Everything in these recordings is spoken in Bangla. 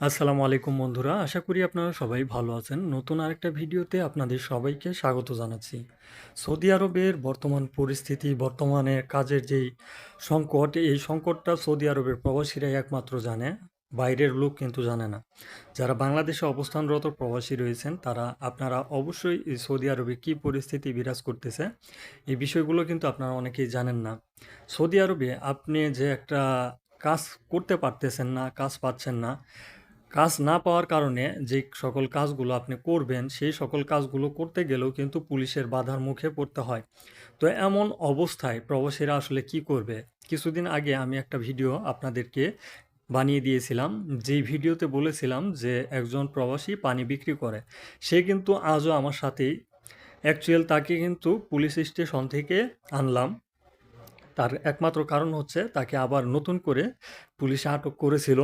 আসসালামু আলাইকুম বন্ধুরা, আশা করি আপনারা সবাই ভালো আছেন। নতুন আরেকটা ভিডিওতে আপনাদের সবাইকে স্বাগত জানাচ্ছি। সৌদি আরবের বর্তমান পরিস্থিতি, বর্তমানে কাজের যেই সংকট, এই সংকটটা সৌদি আরবের প্রবাসীরাই একমাত্র জানে, বাইরের লোক কিন্তু জানে না। যারা বাংলাদেশে অবস্থানরত প্রবাসী রয়েছেন, তারা, আপনারা অবশ্যই সৌদি আরবে কী পরিস্থিতি বিরাজ করতেছে, এই বিষয়গুলো কিন্তু আপনারা অনেকেই জানেন না। সৌদি আরবে আপনি যে একটা কাজ করতে পারতেছেন না, কাজ পাচ্ছেন না কাজ না পাওয়ার কারণে যে সকল কাজগুলো আপনি করবেন, সেই সকল কাজগুলো করতে গেলেও কিন্তু পুলিশের বাধার মুখে পড়তে হয়। তো এমন অবস্থায় প্রবাসীরা আসলে কি করবে? কিছুদিন আগে আমি একটা ভিডিও আপনাদেরকে বানিয়ে দিয়েছিলাম। যেই ভিডিওতে বলেছিলাম যে একজন প্রবাসী পানি বিক্রি করে, সে কিন্তু আজও আমার সাথেই। অ্যাকচুয়াল তাকে কিন্তু পুলিশ স্টেশন থেকে আনলাম। তার একমাত্র কারণ হচ্ছে তাকে আবার নতুন করে পুলিশে আটক করেছিল।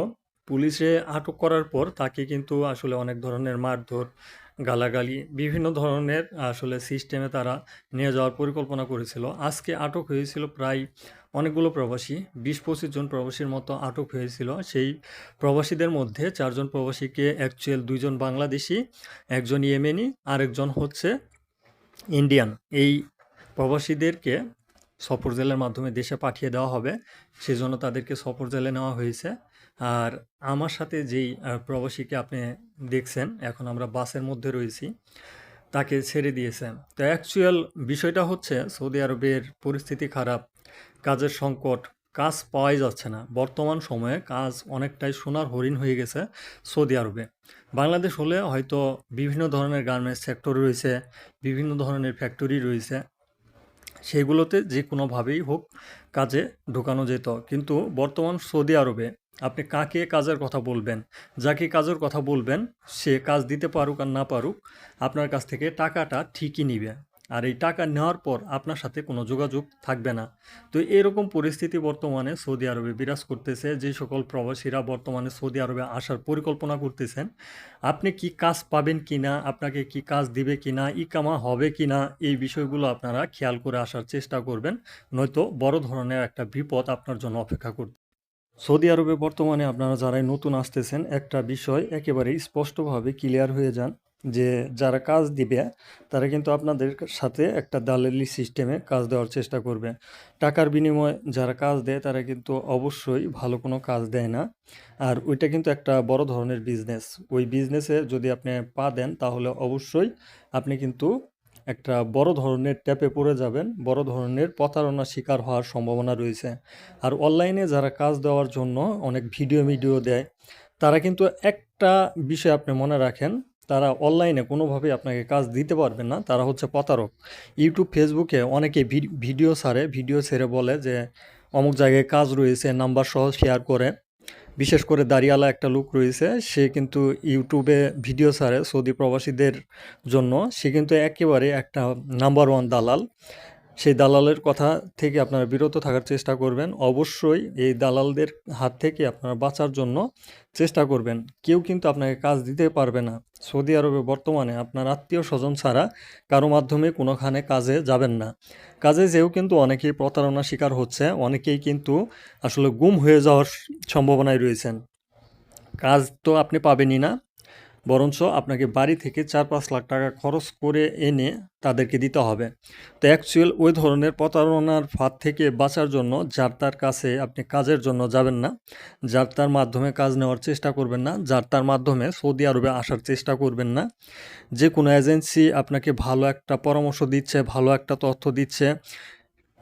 পুলিশে আটক করার পর তাকে কিন্তু আসলে অনেক ধরনের মারধর, গালাগালি, বিভিন্ন ধরনের আসলে সিস্টেমে তারা নিয়ে যাওয়ার পরিকল্পনা করেছিল। আজকে আটক হয়েছিল প্রায় অনেকগুলো প্রবাসী, বিশ পঁচিশ জন প্রবাসীর মতো আটক হয়েছিল। সেই প্রবাসীদের মধ্যে চারজন প্রবাসীকে অ্যাকচুয়াল দুইজন বাংলাদেশি, একজন ইয়েমেনি, আরেকজন হচ্ছে ইন্ডিয়ান। এই প্রবাসীদেরকে সফর জেলের মাধ্যমে দেশে পাঠিয়ে দেওয়া হবে। সেজন্য তাদেরকে সফর জেলে নেওয়া হয়েছে। আর আমার সাথে যেই প্রবাসীকে আপনি দেখছেন, এখন আমরা বাসের মধ্যে রয়েছি, তাকে ছেড়ে দিয়েছে। তো অ্যাকচুয়াল বিষয়টা হচ্ছে, সৌদি আরবের পরিস্থিতি খারাপ, কাজের সংকট, কাজ পাওয়াই যাচ্ছে না। বর্তমান সময়ে কাজ অনেকটাই সোনার হরিণ হয়ে গেছে সৌদি আরবে। বাংলাদেশ হলে হয়তো বিভিন্ন ধরনের গার্মেন্টস সেক্টর রয়েছে, বিভিন্ন ধরনের ফ্যাক্টরি রয়েছে, সেগুলোতে যে কোনোভাবেই হোক কাজে ঢোকানো যেত। কিন্তু বর্তমান সৌদি আরবে আপনি কাকে কাজের কথা বলবেন, যাকে কাজের কথা বলবেন, সে কাজ দিতে পারুক আর না পারুক, আপনার কাছ থেকে টাকাটা ঠিকই নিবে। আর এই টাকা নেওয়ার পর আপনার সাথে কোনো যোগাযোগ থাকবে না। তো এরকম পরিস্থিতি বর্তমানে সৌদি আরবে বিরাজ করতেছে, যে সকল প্রবাসীরা বর্তমানে সৌদি আরবে আসার পরিকল্পনা করতেছেন, আপনি কি কাজ পাবেন কি না আপনাকে কি কাজ দিবে কি না ইকামা হবে কি না এই বিষয়গুলো আপনারা খেয়াল করে আসার চেষ্টা করবেন, নয়তো বড় ধরনের একটা বিপদ আপনার জন্য অপেক্ষা করবে সৌদি আরবে বর্তমানে আপনারা যারাই নতুন আসতেছেন, একটা বিষয় একেবারে স্পষ্টভাবে ক্লিয়ার হয়ে যান যে যারা কাজ দিবে, তারা কিন্তু আপনাদের সাথে একটা দালালি সিস্টেমে কাজ দেওয়ার চেষ্টা করবে। টাকার বিনিময়ে যারা কাজ দেয়, তারা কিন্তু অবশ্যই ভালো কোনো কাজ দেয় না। আর ওইটা কিন্তু একটা বড় ধরনের বিজনেস ওই বিজনেসে যদি আপনি পা দেন, তাহলে অবশ্যই আপনি কিন্তু একটা বড় ধরনের ট্যাপে পড়ে যাবেন, বড় ধরনের প্রতারণার শিকার হওয়ার সম্ভাবনা রয়েছে। আর অনলাইনে যারা কাজ দেওয়ার জন্য অনেক ভিডিও ভিডিও দেয়, তারা কিন্তু একটা বিষয় আপনি মনে রাখেন, তারা অনলাইনে কোনোভাবেই আপনাকে কাজ দিতে পারবে না, তারা হচ্ছে প্রতারক। ইউটিউব, ফেসবুকে অনেকে ভিড- ভিডিও ছাড়ে, ভিডিও ছেড়ে বলে যে, অমুক জায়গায় কাজ রয়েছে, নাম্বার সহ শেয়ার করে। বিশেষ করে দাঁড়িয়ালা একটা লুক রয়েছে, সে কিন্তু ইউটিউবে ভিডিও ছাড়ে সৌদি প্রবাসীদের জন্য। সে কিন্তু একেবারে একটা নাম্বার ওয়ান দালাল। সেই দালালের কথা থেকে আপনারা বিরত থাকার চেষ্টা করবেন। অবশ্যই এই দালালদের হাত থেকে আপনারা বাঁচার জন্য চেষ্টা করবেন। কেউ কিন্তু আপনাকে কাজ দিতে পারবে না। সৌদি আরবে বর্তমানে আপনার আত্মীয় স্বজন ছাড়া কারও মাধ্যমে কোনোখানে কাজে যাবেন না। কাজে যেও কিন্তু অনেকেই প্রতারণার শিকার হচ্ছে, অনেকেই কিন্তু আসলে গুম হয়ে যাওয়ার সম্ভাবনায় রয়েছেন। কাজ তো আপনি পাবেনই না। বরঞ্চ আপনাকে বাড়ি থেকে চার পাঁচ লাখ টাকা খরচ করে এনে তাদেরকে দিতে হবে। তো অ্যাকচুয়াল ওই ধরনের প্রতারণার ফাঁদ থেকে বাঁচার জন্য যার তার কাছে আপনি কাজের জন্য যাবেন না, যার তার মাধ্যমে কাজ নেওয়ার চেষ্টা করবেন না, যার তার মাধ্যমে সৌদি আরবে আসার চেষ্টা করবেন না। যে কোনো এজেন্সি আপনাকে ভালো একটা পরামর্শ দিচ্ছে, ভালো একটা তথ্য দিচ্ছে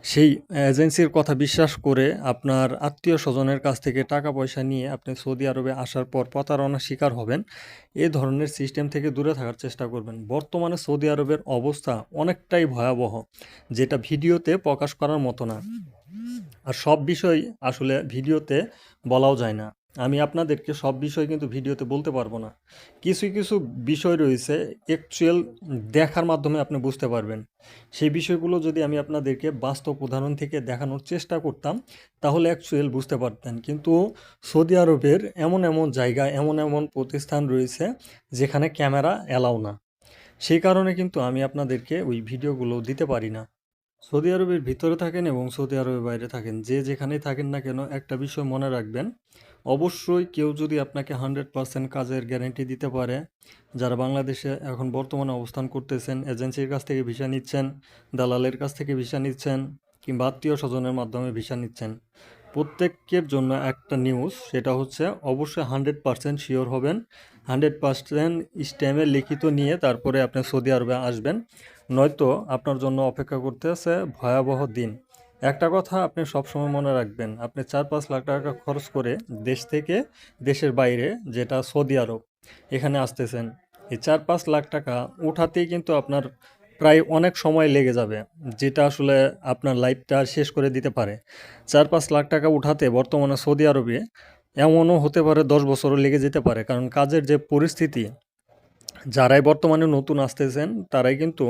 সেই এজেন্সির কথা বিশ্বাস করে আপনার আত্মীয় স্বজনের কাছ থেকে টাকা পয়সা নিয়ে আপনি সৌদি আরবে আসার পর প্রতারণার শিকার হবেন। এ ধরনের সিস্টেম থেকে দূরে থাকার চেষ্টা করবেন। বর্তমানে সৌদি আরবের অবস্থা অনেকটাই ভয়াবহ, যেটা ভিডিওতে প্রকাশ করার মতো না। আর সব বিষয় আসলে ভিডিওতে বলাও যায় না। আমি আপনাদেরকে সব বিষয় কিন্তু ভিডিওতে বলতে পারব না। কিছু কিছু বিষয় রয়েছে অ্যাকচুয়াল দেখার মাধ্যমে আপনি বুঝতে পারবেন। সেই বিষয়গুলো যদি আমি আপনাদেরকে বাস্তব উদাহরণ থেকে দেখানোর চেষ্টা করতাম, তাহলে অ্যাকচুয়াল বুঝতে পারতেন। কিন্তু সৌদি আরবের এমন এমন জায়গা, এমন এমন প্রতিষ্ঠান রয়েছে, যেখানে ক্যামেরা অ্যালাও না। সেই কারণে কিন্তু আমি আপনাদেরকে ওই ভিডিওগুলো দিতে পারি না। সৌদি আরবের ভিতরে থাকেন এবং সৌদি আরবের বাইরে থাকেন। যে যেখানেই থাকেন না কেন, একটা বিষয় মনে রাখবেন, অবশ্যই কেউ যদি আপনাকে হান্ড্রেড পারসেন্ট কাজের গ্যারেন্টি দিতে পারে, যারা বাংলাদেশে এখন বর্তমানে অবস্থান করতেছেন, এজেন্সির কাছ থেকে ভিসা নিচ্ছেন, দালালের কাছ থেকে ভিসা নিচ্ছেন, কিংবা আত্মীয় স্বজনের মাধ্যমে ভিসা নিচ্ছেন প্রত্যেকের জন্য একটা নিউজ সেটা হচ্ছে অবশ্যই হান্ড্রেড পার্সেন্ট শিওর হবেন। হান্ড্রেড পার্সেন্ট স্ট্যাম্পে লিখিত নিয়ে তারপরে আপনি সৌদি আরবে আসবেন। নয়তো আপনার জন্য অপেক্ষা করতে আছে ভয়াবহ দিন। একটা কথা আপনি সবসময় মনে রাখবেন, আপনি চার পাঁচ লাখ টাকা খরচ করে দেশ থেকে দেশের বাইরে, যেটা সৌদি আরব, এখানে আসতেছেন। এই চার পাঁচ লাখ টাকা উঠাতেই কিন্তু আপনার প্রায় অনেক সময় লেগে যাবে, যেটা আসলে আপনার লাইফটা শেষ করে দিতে পারে। চার পাঁচ লাখ টাকা উঠাতে বর্তমানে সৌদি আরবে এমনও হতে পারে দশ বছরও লেগে যেতে পারে, কারণ কাজের যে পরিস্থিতি, যারাই বর্তমানে নতুন আসতেছেন, তারাই কিন্তু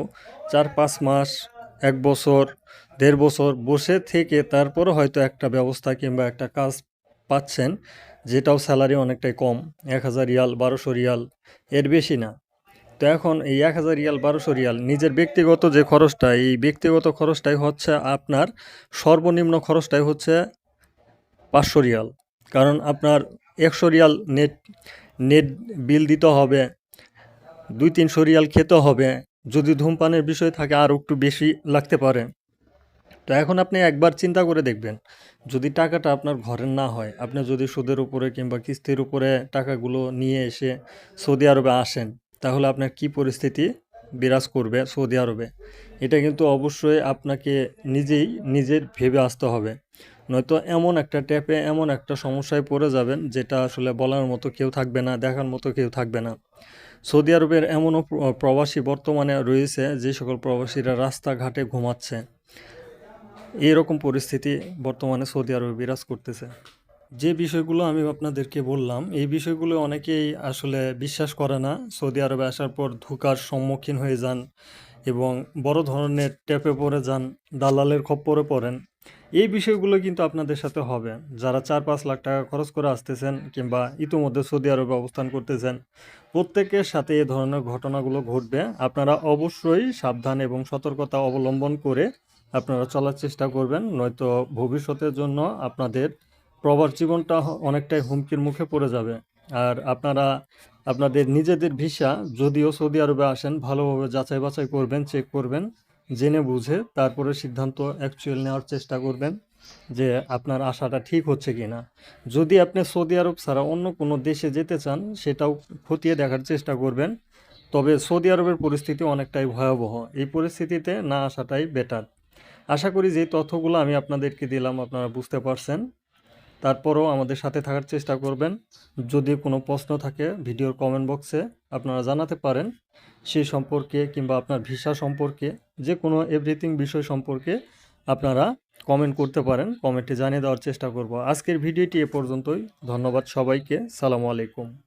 চার পাঁচ মাস, এক বছর, দেড় বছর বসে থেকে তারপরে হয়তো একটা ব্যবস্থা কিংবা একটা কাজ পাচ্ছেন, যেটাও স্যালারি অনেকটাই কম, এক হাজার রিয়াল, বারোশো রিয়াল, এর বেশি না। তো এখন এই এক হাজার রিয়াল, বারোশো রিয়াল নিজের ব্যক্তিগত যে খরচটা, এই ব্যক্তিগত খরচটাই হচ্ছে আপনার সর্বনিম্ন খরচটাই হচ্ছে পাঁচশো রিয়াল। কারণ আপনার একশো রিয়াল নেট নেট বিল দিতে হবে, দুই তিনশো রিয়াল খেতে হবে, যদি ধূমপানের বিষয় থাকে আর একটু বেশি লাগতে পারে। তো এখন আপনি একবার চিন্তা করে দেখবেন, যদি টাকাটা আপনার ঘরের না হয়, আপনি যদি সুদের উপরে কিংবা কিস্তির উপরে টাকাগুলো নিয়ে এসে সৌদি আরবে আসেন তাহলে আপনার কি পরিস্থিতি বিরাজ করবে সৌদি আরবে? এটা কিন্তু অবশ্যই আপনাকে নিজেই, নিজের ভেবে আসতে হবে। নয়তো এমন একটা ট্যাপে এমন একটা সমস্যায় পড়ে যাবেন যেটা আসলে বলার মতো কেউ থাকবে না, দেখার মতো কেউ থাকবে না। সৌদি আরবের এমনও প্রবাসী বর্তমানে রয়েছে যে সকল প্রবাসীরা রাস্তাঘাটে ঘুমাচ্ছে। এইরকম পরিস্থিতি বর্তমানে সৌদি আরবে বিরাজ করতেছে। যে বিষয়গুলো আমি আপনাদেরকে বললাম, এই বিষয়গুলো অনেকেই আসলে বিশ্বাস করে না। সৌদি আরবে আসার পর ধোকার সম্মুখীন হয়ে যান এবং বড় ধরনের ট্যাপে পড়ে যান, দালালের খপ্পরে পড়েন। এই বিষয়গুলো কিন্তু আপনাদের সাথে হবে। যারা চার পাঁচ লাখ টাকা খরচ করে আসতেছেন কিংবা ইতোমধ্যে সৌদি আরবে অবস্থান করতেছেন, প্রত্যেকের সাথে এ ধরনের ঘটনাগুলো ঘটবে। আপনারা অবশ্যই সাবধান এবং সতর্কতা অবলম্বন করে আপনারা চলার চেষ্টা করবেন, নয়তো ভবিষ্যতের জন্য আপনাদের প্রবার জীবনটা অনেকটাই হুমকির মুখে পড়ে যাবে। আর আপনারা, আপনাদের নিজেদের ভিসা যদিও সৌদি আরবে আসেন, ভালোভাবে যাচাই বাছাই করবেন চেক করবেন, জেনে বুঝে তারপরে সিদ্ধান্ত অ্যাকচুয়াল নেওয়ার চেষ্টা করবেন যে আপনার আশাটা ঠিক হচ্ছে কি না যদি আপনি সৌদি আরব ছাড়া অন্য কোনো দেশে যেতে চান, সেটাও খতিয়ে দেখার চেষ্টা করবেন। তবে সৌদি আরবের পরিস্থিতি অনেকটাই ভয়াবহ। এই পরিস্থিতিতে না আসাটাই বেটার আশা করি যে তথ্যগুলো আমি আপনাদেরকে দিলাম, আপনারা বুঝতে পারছেন। তারপরও আমাদের সাথে থাকার চেষ্টা করবেন। যদি কোনো প্রশ্ন থাকে, ভিডিওর কমেন্ট বক্সে আপনারা জানাতে পারেন। সেই সম্পর্কে কিংবা আপনার ভিসা সম্পর্কে যে কোনো এভরিথিং বিষয় সম্পর্কে আপনারা কমেন্ট করতে পারেন। কমেন্টে জানিয়ে দেওয়ার চেষ্টা করব। আজকের ভিডিওটি এ পর্যন্তই। ধন্যবাদ সবাইকে। সালামু আলাইকুম।